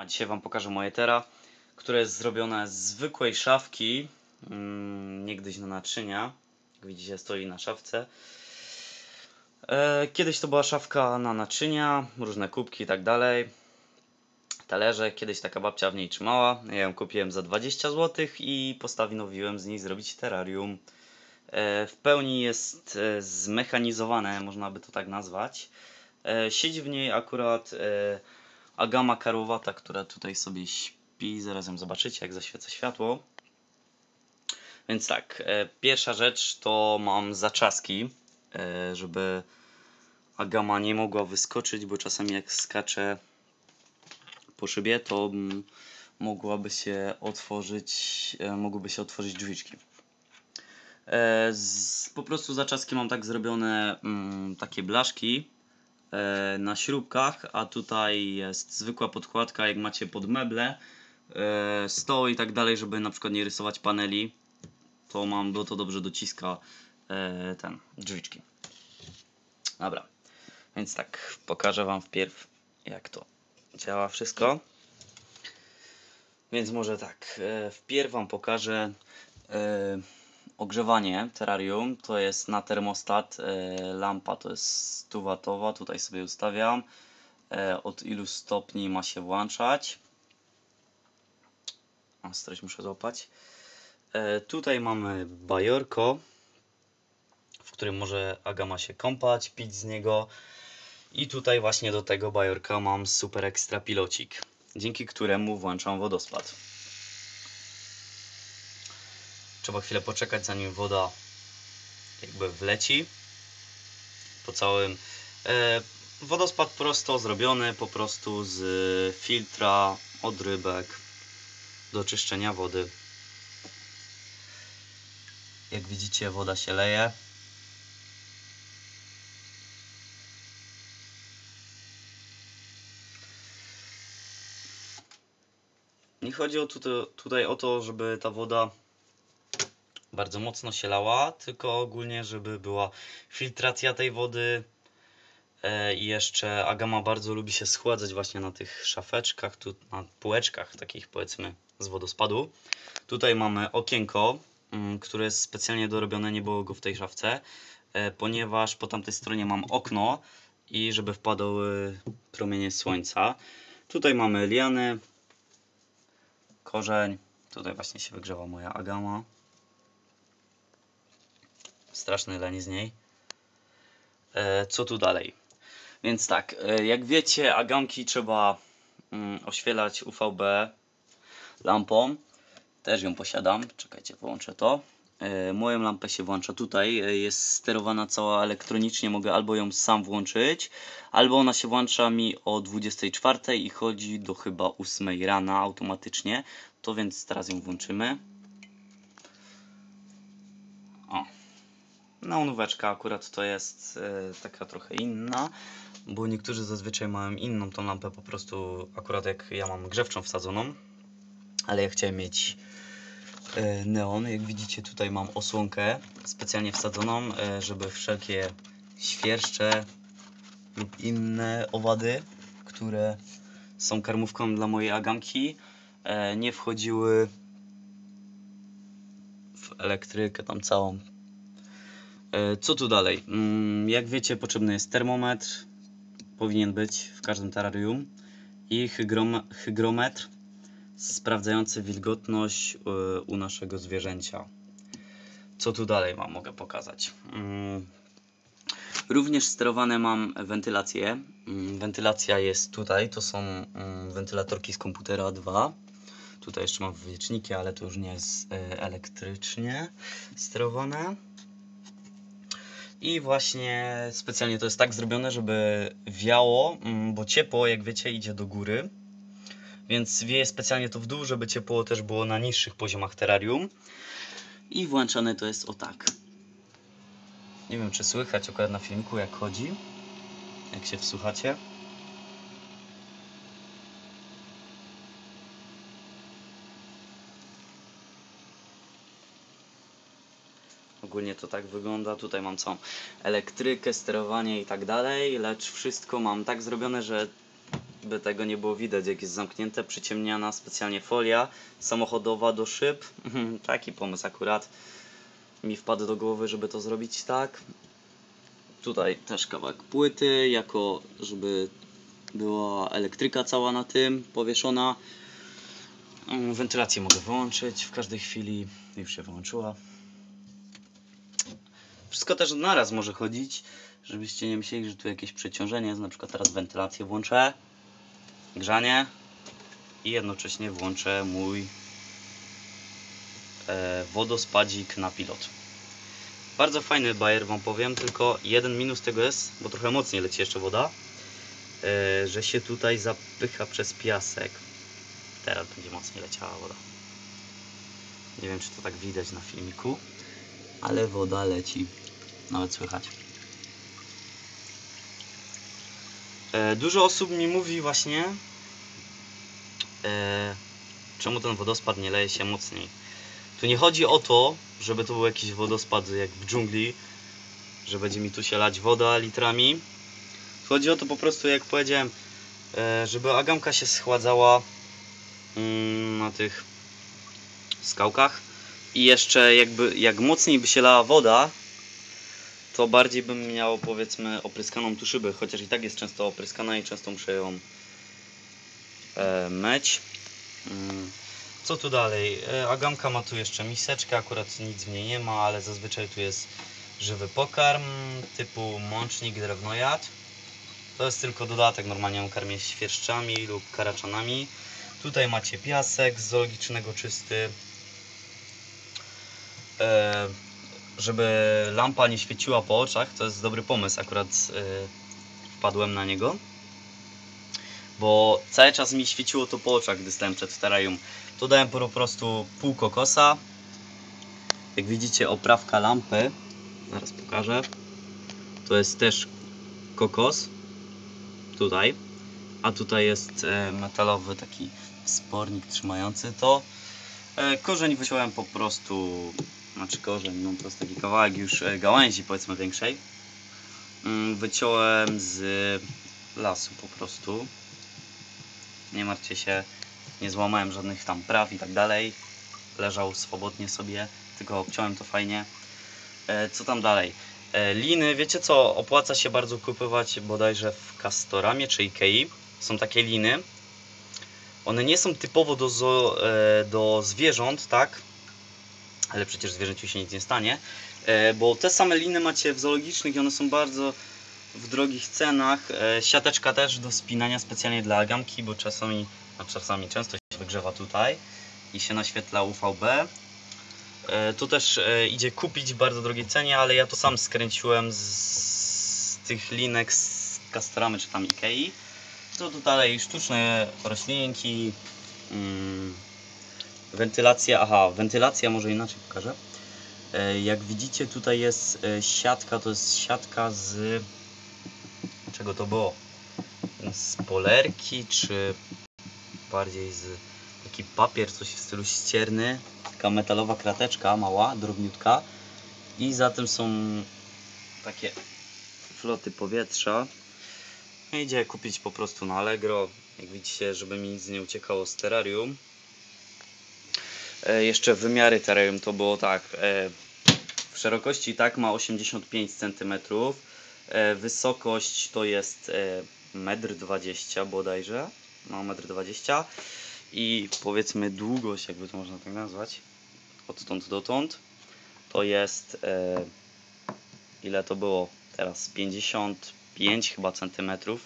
A dzisiaj Wam pokażę moje tera, które jest zrobione z zwykłej szafki, mm, niegdyś na naczynia. Jak widzicie, stoi na szafce. E, kiedyś to była szafka na naczynia, różne kubki i tak dalej. Talerze, kiedyś taka babcia w niej trzymała. Ja ją kupiłem za 20 zł i postanowiłem z niej zrobić terrarium. E, w pełni jest e, zmechanizowane, można by to tak nazwać. Siedzi w niej akurat agama karłowata, która tutaj sobie śpi. Zaraz ją zobaczycie, jak zaświeca światło. Więc tak, e, pierwsza rzecz to mam zaczaski, e, żeby agama nie mogła wyskoczyć, bo czasami jak skacze po szybie, to mm, mogłaby się otworzyć, e, mogłyby się otworzyć drzwiczki. E, z, po prostu zaczaski mam tak zrobione mm, takie blaszki na śrubkach, a tutaj jest zwykła podkładka, jak macie pod meble, e, stoł i tak dalej, żeby na przykład nie rysować paneli, to mam, bo to dobrze dociska e, ten, drzwiczki. Dobra, więc tak, pokażę Wam wpierw jak to działa wszystko. Więc może tak, e, wpierw Wam pokażę e, ogrzewanie terrarium. To jest na termostat, e, lampa to jest 100 watowa, tutaj sobie ustawiam. E, od ilu stopni ma się włączać. Coś muszę złapać. E, tutaj mamy bajorko, w którym może Aga ma się kąpać, pić z niego. I tutaj właśnie do tego bajorka mam super ekstra pilocik, dzięki któremu włączam wodospad. Trzeba chwilę poczekać zanim woda jakby wleci po całym e, wodospad prosto zrobiony po prostu z filtra od rybek do czyszczenia wody. Jak widzicie woda się leje. Nie chodzi o tutaj o to, żeby ta woda bardzo mocno się lała, tylko ogólnie, żeby była filtracja tej wody. E, I jeszcze Agama bardzo lubi się schładzać właśnie na tych szafeczkach, tu na półeczkach takich powiedzmy z wodospadu. Tutaj mamy okienko, mm, które jest specjalnie dorobione, nie było go w tej szafce, e, ponieważ po tamtej stronie mam okno i żeby wpadały promienie słońca. Tutaj mamy liany, korzeń. Tutaj właśnie się wygrzewa moja agama. Straszny leń z niej. E, co tu dalej? Więc tak, e, jak wiecie, agamki trzeba mm, oświelać UVB lampą. Też ją posiadam. Czekajcie, wyłączę to. E, moją lampę się włącza tutaj. Jest sterowana cała elektronicznie. Mogę albo ją sam włączyć, albo ona się włącza mi o 24 i chodzi do chyba 8 rana automatycznie. To więc teraz ją włączymy. Neonóweczka akurat to jest e, taka trochę inna, bo niektórzy zazwyczaj mają inną tą lampę po prostu akurat jak ja mam grzewczą wsadzoną, ale ja chciałem mieć e, neon. Jak widzicie tutaj mam osłonkę specjalnie wsadzoną, e, żeby wszelkie świerszcze lub inne owady, które są karmówką dla mojej agamki, e, nie wchodziły w elektrykę tam całą. E, Co tu dalej? Mm, Jak wiecie, potrzebny jest termometr. Powinien być w każdym terrarium. I hygrom hygrometr sprawdzający wilgotność e, u naszego zwierzęcia. Co tu dalej mam? Mogę pokazać. Mm, Również sterowane mam wentylacje. Mm, Wentylacja jest tutaj. To są wentylatorki z komputera 2. Tutaj jeszcze mam wywieczniki, ale to już nie jest e, elektrycznie sterowane. I właśnie specjalnie to jest tak zrobione, żeby wiało, mm, bo ciepło, jak wiecie, idzie do góry. Więc wieje specjalnie to w dół, żeby ciepło też było na niższych poziomach terrarium. I włączane to jest o tak. Nie wiem, czy słychać akurat na filmiku, jak chodzi. Jak się wsłuchacie. Ogólnie to tak wygląda. Tutaj mam całą elektrykę, sterowanie i tak dalej, lecz wszystko mam tak zrobione, że żeby tego nie było widać, jak jest zamknięte, przyciemniana specjalnie folia samochodowa do szyb. Taki pomysł akurat mi wpadł do głowy, żeby to zrobić tak. Tutaj też kawałek płyty, jako żeby była elektryka cała na tym powieszona. Mm, Wentylację mogę wyłączyć w każdej chwili. Już się wyłączyła. Wszystko też naraz może chodzić, żebyście nie myśleli, że tu jakieś przeciążenie jest. Na przykład teraz wentylację włączę, grzanie i jednocześnie włączę mój e, wodospadzik na pilot. Bardzo fajny bajer wam powiem, tylko jeden minus tego jest, bo trochę mocniej leci jeszcze woda, e, że się tutaj zapycha przez piasek. Teraz będzie mocniej leciała woda. Nie wiem, czy to tak widać na filmiku, ale woda leci. Nawet słychać. E, dużo osób mi mówi właśnie, e, czemu ten wodospad nie leje się mocniej. Tu nie chodzi o to, żeby to był jakiś wodospad jak w dżungli, że będzie mi tu się lać woda litrami. Chodzi o to po prostu, jak powiedziałem, e, żeby agamka się schładzała mm, na tych skałkach i jeszcze jakby jak mocniej by się lała woda, to bardziej bym miał powiedzmy opryskaną tu szybę, chociaż i tak jest często opryskana i często muszę ją e, myć. Mm. Co tu dalej? E, Agamka ma tu jeszcze miseczkę, akurat nic w niej nie ma, ale zazwyczaj tu jest żywy pokarm typu mącznik, drewnojad. To jest tylko dodatek, normalnie ją karmię świerszczami lub karaczanami. Tutaj macie piasek z zoologicznego czysty. E, żeby lampa nie świeciła po oczach, to jest dobry pomysł, akurat e, wpadłem na niego. Bo cały czas mi świeciło to po oczach, gdy stałem przed terrarium. Tu dałem po prostu pół kokosa. Jak widzicie oprawka lampy, zaraz pokażę. To jest też kokos. Tutaj. A tutaj jest e, metalowy taki spornik trzymający to. Korzeń wyciąłem po prostu, znaczy korzeń, no to jest taki kawałek już e, gałęzi powiedzmy większej. Mm, Wyciąłem z lasu po prostu. Nie martwcie się, nie złamałem żadnych tam praw i tak dalej. Leżał swobodnie sobie, tylko obciąłem to fajnie. E, Co tam dalej? E, Liny, wiecie co, opłaca się bardzo kupować bodajże w Castoramie czy Ikei. Są takie liny. One nie są typowo do, do zwierząt, tak? Ale przecież zwierzęciu się nic nie stanie. E, Bo te same liny macie w zoologicznych i one są bardzo w drogich cenach. E, Siateczka też do spinania specjalnie dla agamki, bo czasami, a czasami często się wygrzewa tutaj i się naświetla UVB. E, Tu też idzie kupić w bardzo drogiej cenie, ale ja to sam skręciłem z, tych linek z Castoramy czy tam Ikei. To tu dalej sztuczne roślinki, mm, wentylacja, aha, wentylacja może inaczej pokażę. E, Jak widzicie tutaj jest e, siatka, to jest siatka z czego to było? Z polerki, czy bardziej z taki papier, coś w stylu ścierny, taka metalowa krateczka mała, drobniutka i za tym są takie floty powietrza. No Idzie kupić po prostu na Allegro, jak widzicie, żeby mi nic nie uciekało z terrarium. E, jeszcze wymiary terrarium to było tak, e, w szerokości tak ma 85 cm, e, wysokość to jest e, 1,20 m bodajże, no 1,20 m i powiedzmy długość, jakby to można tak nazwać, odtąd dotąd, to jest ile to było teraz? 55 chyba centymetrów,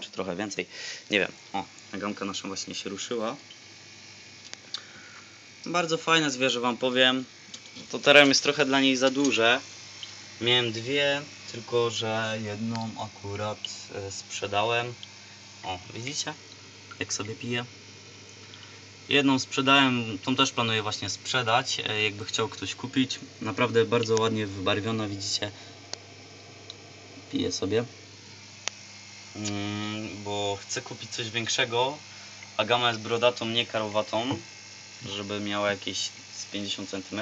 czy trochę więcej, nie wiem. O, nagamka nasza właśnie się ruszyła. Bardzo fajne zwierzę wam powiem. To terem jest trochę dla niej za duże. Miałem dwie, tylko że jedną akurat e, sprzedałem. O, widzicie? Jak sobie pije. Jedną sprzedałem, tą też planuję właśnie sprzedać, e, jakby chciał ktoś kupić. Naprawdę bardzo ładnie wybarwiona, widzicie. Piję sobie. Mm, bo chcę kupić coś większego, a gama jest brodatą, nie karowatą, żeby miała jakieś z 50 cm,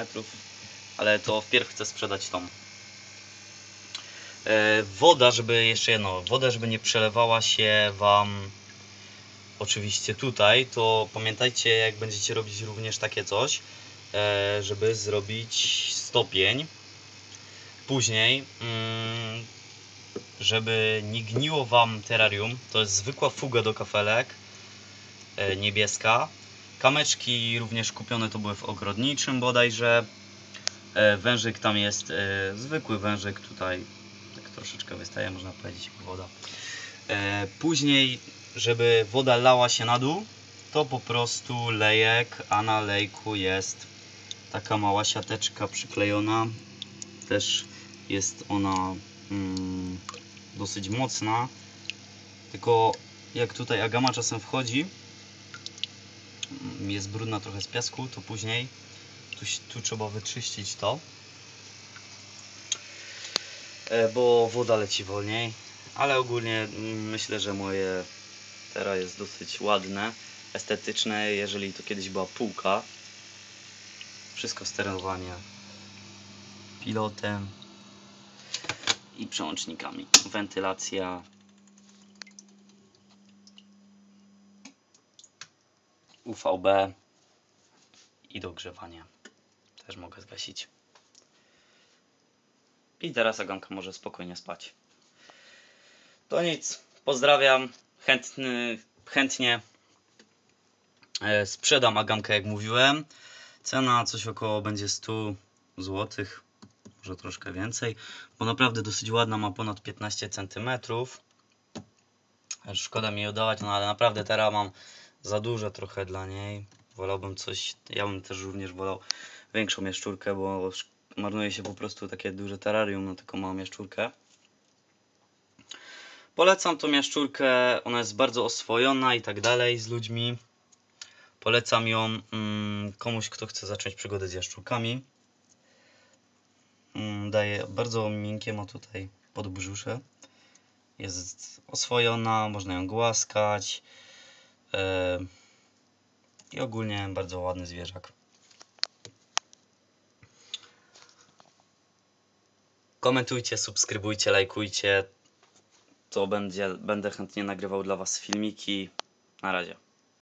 ale to wpierw chcę sprzedać tą. E, woda, żeby jeszcze jedno, woda, żeby nie przelewała się Wam oczywiście tutaj, to pamiętajcie jak będziecie robić również takie coś, e, żeby zrobić stopień. Później, mm, żeby nie gniło Wam terrarium, to jest zwykła fuga do kafelek, e, niebieska. Kameczki również kupione to były w ogrodniczym bodajże. E, Wężyk tam jest, e, zwykły wężyk tutaj, tak troszeczkę wystaje, można powiedzieć, woda. E, Później, żeby woda lała się na dół, to po prostu lejek, a na lejku jest taka mała siateczka przyklejona. Też jest ona mm, dosyć mocna. Tylko jak tutaj agama czasem wchodzi, jest brudna trochę z piasku, to później tu, tu trzeba wyczyścić to. E, Bo woda leci wolniej, ale ogólnie mm, myślę, że moje teraz jest dosyć ładne, estetyczne, jeżeli to kiedyś była półka. Wszystko sterowanie pilotem i przełącznikami. Wentylacja. UVB i dogrzewanie. Też mogę zgasić. I teraz Aganka może spokojnie spać. To nic. Pozdrawiam. Chętny, chętnie e, sprzedam Agamkę, jak mówiłem. Cena coś około będzie 100 zł, może troszkę więcej, bo naprawdę dosyć ładna, ma ponad 15 cm. Szkoda mi jej oddawać, no ale naprawdę teraz mam za duże trochę dla niej. Wolałbym coś, ja bym też również wolał większą mieszczurkę, bo marnuje się po prostu takie duże terrarium na taką małą mieszczurkę. Polecam tą mieszczurkę, ona jest bardzo oswojona i tak dalej z ludźmi. Polecam ją mm, komuś, kto chce zacząć przygodę z jaszczurkami. Mm, daje bardzo miękkie, ma tutaj podbrzusze. Jest oswojona, można ją głaskać. E, I ogólnie bardzo ładny zwierzak. Komentujcie, subskrybujcie, lajkujcie. To będzie, będę chętnie nagrywał dla Was filmiki. Na razie.